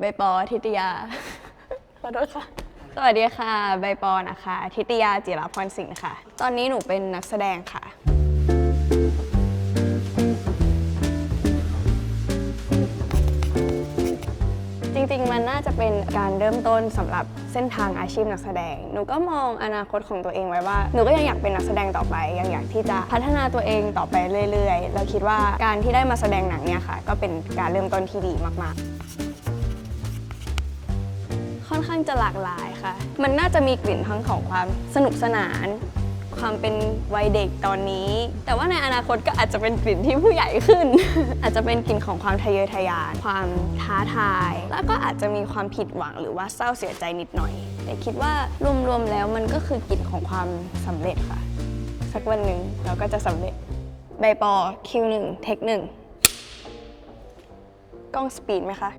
ใบปอทิตยา ขอโทษค่ะ สวัสดีค่ะ ใบปอนะคะ ทิตยาจิรพรสิงห์ค่ะ ตอนนี้หนูเป็นนักแสดงค่ะ จริงๆ มันน่าจะเป็นการเริ่มต้นสำหรับเส้นทางอาชีพนักแสดง หนูก็มองอนาคตของตัวเองไว้ว่า หนูก็ยังอยากเป็นนักแสดงต่อไป ยังอยากที่จะพัฒนาตัวเองต่อไปเรื่อยๆแล้วคิดว่าการที่ได้มาแสดงหนังเนี่ยค่ะ ก็เป็นการเริ่มต้นที่ดีมากๆค่ อนข้างจะหลากหลายค่ะ มันน่าจะมีกลิ่นทั้งของความสนุกสนาน ความเป็นวัยเด็กตอนนี้ แต่ว่าในอนาคตก็อาจจะเป็นกลิ่นที่ผู้ใหญ่ขึ้น อาจจะเป็นกลิ่นของความทะเยอทะยาน ความท้าทาย แล้วก็อาจจะมีความผิดหวังหรือว่าเศร้าเสียใจนิดหน่อย แต่คิดว่ารวมๆแล้วมันก็คือกลิ่นของความสำเร็จค่ะ สักวันหนึ่งเราก็จะสำเร็จใบปอคิวหนึ่งเทคหนึ่งกล้องสปีดไหมคะ